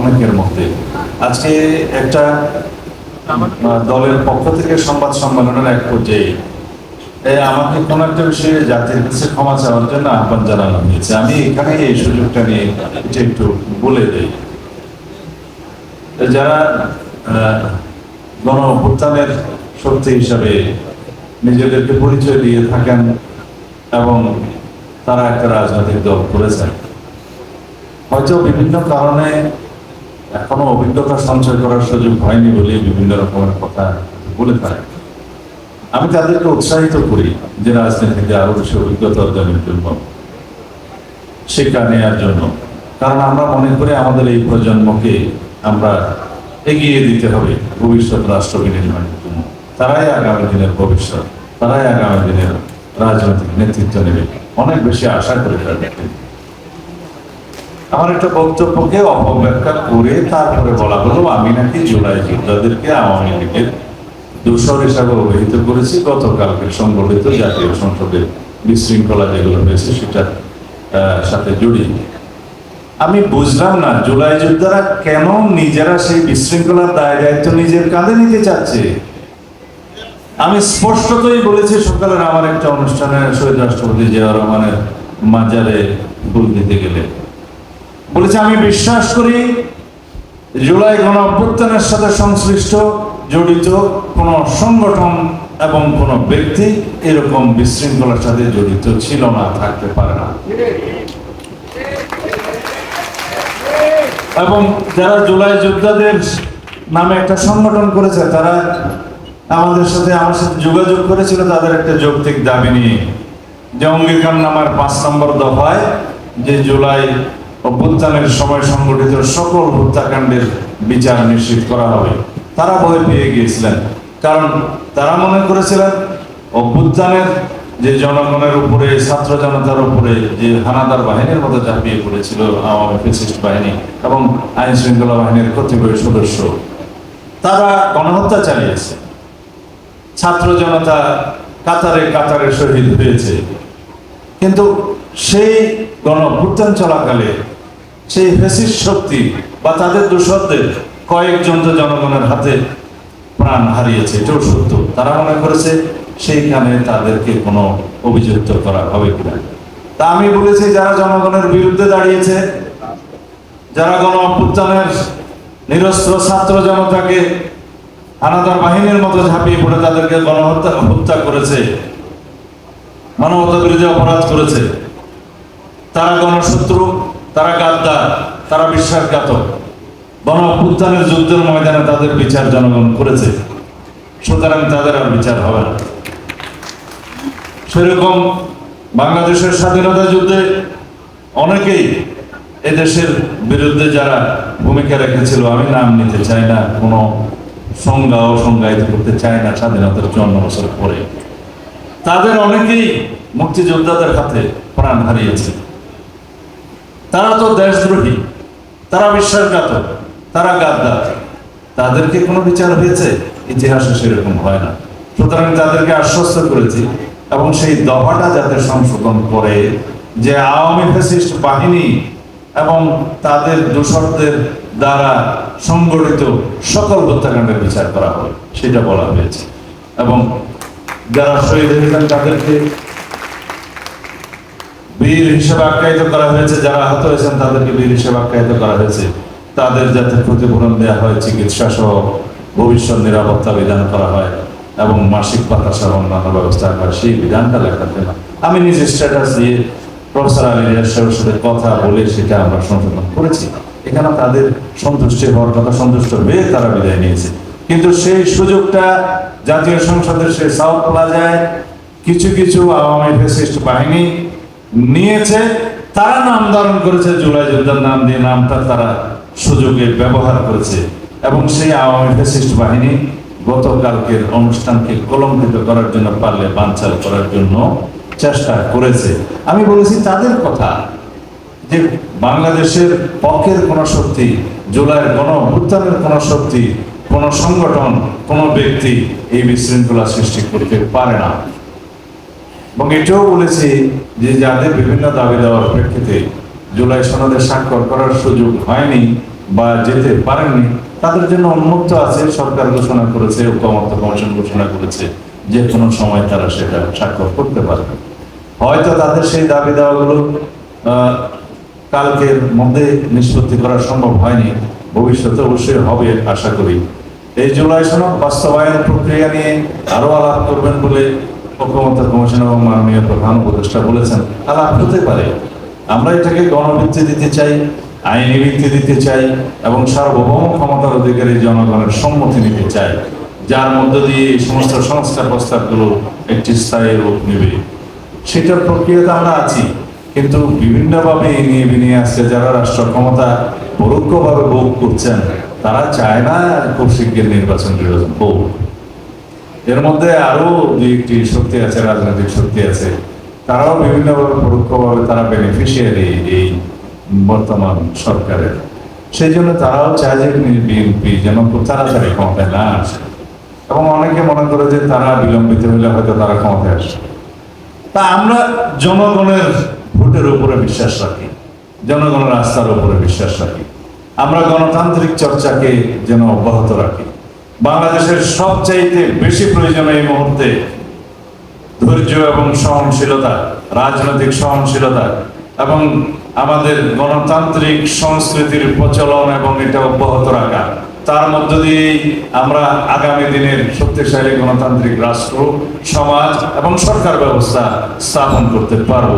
অনেকের মধ্যে। আজকে একটা দলের পক্ষ থেকে সংবাদ সম্মেলনের এক পর্যায়ে আমাকে একটা বিষয়ে জাতির কাছে ক্ষমা চাওয়ার জন্য আহ্বান জানানো হয়েছে। আমি এখানে এই সুযোগটা নিয়ে এটা একটু বলে দেই। যারা শক্তি হিসাবে নিজেদেরকে পরিচয় দিয়ে থাকেন এবং তারা একটা রাজনৈতিক দল করেছেন, হয়তো বিভিন্ন কারণে এখনও অভিজ্ঞতা সঞ্চয় করার সুযোগ হয়নি বলে বিভিন্ন রকমের কথা বলে থাকেন আমি তাদেরকে উৎসাহিত করি যে রাজনীতিতে আরও বেশি অভিজ্ঞতা অর্জনের জন্য, শিক্ষা নেওয়ার জন্য। কারণ আমরা মনে করি আমাদের এই প্রজন্মকে আমরা এগিয়ে দিতে হবে ভবিষ্যৎ রাষ্ট্র বিনির্মাণের জন্য। তারাই আগামী দিনের ভবিষ্যৎ, তারাই আগামী দিনের রাজনৈতিক নেতৃত্ব নেবে। অনেক বেশি আশা করে থেকে। আমার একটা বক্তব্যকে অপব্যাখ্যা করে তারপরে বলা হলো, আমি নাকি জুলাই যোদ্ধাদেরকে আওয়ামী লীগের দূষর হিসাবে অভিহিত করেছি। গতকালকে সংগঠিত জাতীয় সংসদের বিশৃঙ্খলা যেগুলো হয়েছে সেটার সাথে জড়িয়ে। আমি বুঝলাম না, জুলাই যোদ্ধারা কেন নিজেরা সেই বিশৃঙ্খলার দায় দায়িত্ব নিজের কাঁধে নিতে চাচ্ছে? আমি স্পষ্টতই বলেছি, সকালের আমার একটা অনুষ্ঠানে শহীদ রাষ্ট্রপতি জিয়া রহমানের মাজারে ফুল দিতে গেলে। বলেছে, আমি বিশ্বাস করি জুলাই গণ অভ্যুত্থানের সাথে সংশ্লিষ্ট, জড়িত কোন সংগঠন এবং কোন ব্যক্তি এরকম বিশৃঙ্খলার সাথে জড়িত ছিল না, থাকতে পারে না। এবং যারা জুলাই যোদ্ধাদের নামে একটা সংগঠন করেছে, তারা আমাদের সাথে, আমার সাথে যোগাযোগ করেছিল, তাদের একটা যৌক্তিক দাবি নিয়ে। যে অঙ্গীকার নামার পাঁচ নম্বর দফায় যে জুলাই অভ্যুত্থানের সময় সংগঠিত সকল হত্যাকাণ্ডের বিচার নিশ্চিত করা হবে। তারা ভয় পেয়ে গিয়েছিলেন। কারণ তারা মনে করেছিলেন, অভ্যুত্থানের যে জনগণের উপরে, ছাত্র জনতার উপরে যে হানাদার বাহিনীর মতো ঝাঁপিয়ে পড়েছিল আওয়ামী ফেসিস্ট বাহিনী এবং আইন শৃঙ্খলা বাহিনীর কতিপয় সদস্য, তারা গণহত্যা চালিয়েছে। ছাত্র জনতা কাতারে কাতারে শহীদ হয়েছে। কিন্তু সেই গণ অভ্যুত্থান চলাকালে সেই ফেসিস শক্তি বা তাদের দোষরদের কয়েকজন তো জনগণের হাতে প্রাণ হারিয়েছে, এটাও সত্য। তারা মনে করেছে সেইখানে তাদেরকে কোনো অভিযুক্ত করা হবে কিনা। তা আমি বলেছি, যারা জনগণের বিরুদ্ধে দাঁড়িয়েছে, যারা গণ অভ্যুত্থানের নিরস্ত্র ছাত্র জনতাকে আনাদার বাহিনীর মতো ঝাঁপিয়ে পড়ে তাদেরকে গণহত্যা, হত্যা করেছে মানবতা বিরোধী অপরাধ করেছে, তারা গণশত্রু তারা গাদ্দার, তারা বিশ্বাসঘাতক। অভ্যুত্থানের যুদ্ধের ময়দানে তাদের বিচার জনগণ করেছে। সুতরাং তাদের আর বিচার হবে না। সেরকম বাংলাদেশের স্বাধীনতা যুদ্ধে অনেকেই এদেশের বিরুদ্ধে যারা ভূমিকা রেখেছিল, আমি নাম নিতে চাই না, কোনো সংজ্ঞা ও সংজ্ঞায়িত করতে চাই না স্বাধীনতার চুয়ান্ন বছর পরে। তাদের অনেকেই মুক্তিযোদ্ধাদের হাতে প্রাণ হারিয়েছে। তারা তো দেশদ্রোহী, তারা বিশ্বাসঘাতক তারা গাদ্দার। তাদেরকে কোনো বিচার হয়েছে? ইতিহাসে সেরকম হয় না। সুতরাং তাদেরকে আশ্বস্ত করেছি এবং সেই দফাটা যাতে সংশোধন করে যে আওয়ামী ফ্যাসিস্ট বাহিনী এবং তাদের দোষরদের দ্বারা সংগঠিত সকল হত্যাকাণ্ডের বিচার করা হয়, সেটা বলা হয়েছে। এবং যারা শহীদ হয়েছেন তাদেরকে বীর হিসেবে আখ্যায়িত করা হয়েছে, যারা আহত হয়েছেন তাদেরকে বীর হিসেবে আখ্যায়িত করা হয়েছে। তাদের যাতে ক্ষতিপূরণ দেওয়া হয় চিকিৎসা সহ ভবিষ্যৎ নিরাপত্তা বিধান করা হয় এবং মাসিক ভাতা সহ অন্যান্য ব্যবস্থা করা সেই বিধানটা লেখার জন্য আমি নিজে স্ট্যাটাস দিয়ে প্রফেসর আলী রিয়াসের সাথে কথা বলে সেটা আমরা সংশোধন করেছি। এখানে তাদের সন্তুষ্টি হওয়ার কথা সন্তুষ্ট হয়ে তারা বিদায় নিয়েছে। কিন্তু সেই সুযোগটা জাতীয় সংসদের সেই সাউথ প্লাজায় কিছু কিছু আওয়ামী ফেসিস্ট বাহিনী নিয়েছে, তারা নাম ধারণ করেছে, জুলাই যোদ্ধার নাম দিয়ে নামটা তারা সুযোগে ব্যবহার করেছে। এবং সেই আওয়ামী ফেসিস্ট বাহিনী গতকালকের অনুষ্ঠানকে কলঙ্কিত করার জন্য পারলে বানচাল করার জন্য চেষ্টা করেছে। আমি বলেছি, তাদের কথা যে বাংলাদেশের পক্ষের কোন শক্তি, জুলাইয়ের কোনো অভ্যুত্থানের কোন শক্তি, কোন সংগঠন, কোন ব্যক্তি এই বিশৃঙ্খলা সৃষ্টি করতে পারে না। এবং এটাও বলেছি যে যাদের বিভিন্ন দাবি দেওয়ার প্রেক্ষিতে জুলাই সনদে স্বাক্ষর করার সুযোগ হয়নি বা যেতে পারেননি, তাদের জন্য উন্মুক্ত আছে, সরকার ঘোষণা করেছে, ঐক্যমত্য কমিশন ঘোষণা করেছে যে কোনো সময় তারা সেটা স্বাক্ষর করতে পারবে। হয়তো তাদের সেই দাবি দাওয়াগুলো কালকের মধ্যে নিষ্পত্তি করা সম্ভব হয়নি, ভবিষ্যতে অবশ্যই হবে, আশা করি। এই জুলাই সনদ বাস্তবায়ন প্রক্রিয়া নিয়ে আরও আলাপ করবেন বলে ঐক্যমত্য কমিশন এবং মাননীয় প্রধান উপদেষ্টা বলেছেন তারা হতে পারে। আমরা এটাকে গণভিত্তি দিতে চাই, আইনি ভিত্তি দিতে চাই, এবং সার্বভৌম ক্ষমতার অধিকারী জনগণের সম্মতি নিতে চাই, যার মধ্য দিয়ে এই সমস্ত সংস্কার প্রস্তাবগুলো একটি স্থায়ী রূপ নেবে। সেটার প্রক্রিয়াতে আমরা আছি, কিন্তু বিভিন্নভাবে এই নিয়ে বিনিয়ে আসছে যারা রাষ্ট্র ক্ষমতা পরোক্ষভাবে ভোগ করছেন, তারা চায় না খুব শিগগির নির্বাচন হোক এর মধ্যে আরও দুই একটি শক্তি আছে, রাজনৈতিক শক্তি আছে। তারাও বিভিন্নভাবে পরোক্ষভাবে তারা বেনিফিশিয়ারি এই বর্তমান সরকারের। সেই জন্য তারাও চায় যে বিএনপি যেন খুব তাড়াতাড়ি ক্ষমতায় না আসে। এবং অনেকে মনে করে যে তারা বিলম্বিত হলে হয়তো তারা ক্ষমতায় আসে। তা আমরা জনগণের ভোটের উপরে বিশ্বাস রাখি, জনগণের আস্থার উপরে বিশ্বাস রাখি। আমরা গণতান্ত্রিক চর্চাকে যেন অব্যাহত রাখি। বাংলাদেশের সবচাইতে বেশি প্রয়োজন এই মুহূর্তে ধৈর্য এবং সহনশীলতা, রাজনৈতিক সহনশীলতা এবং আমাদের গণতান্ত্রিক সংস্কৃতির প্রচলন এবং এটা অব্যাহত রাখা। তার মধ্য দিয়েই আমরা আগামী দিনের শক্তিশালী গণতান্ত্রিক রাষ্ট্র, সমাজ এবং সরকার ব্যবস্থা স্থাপন করতে পারব।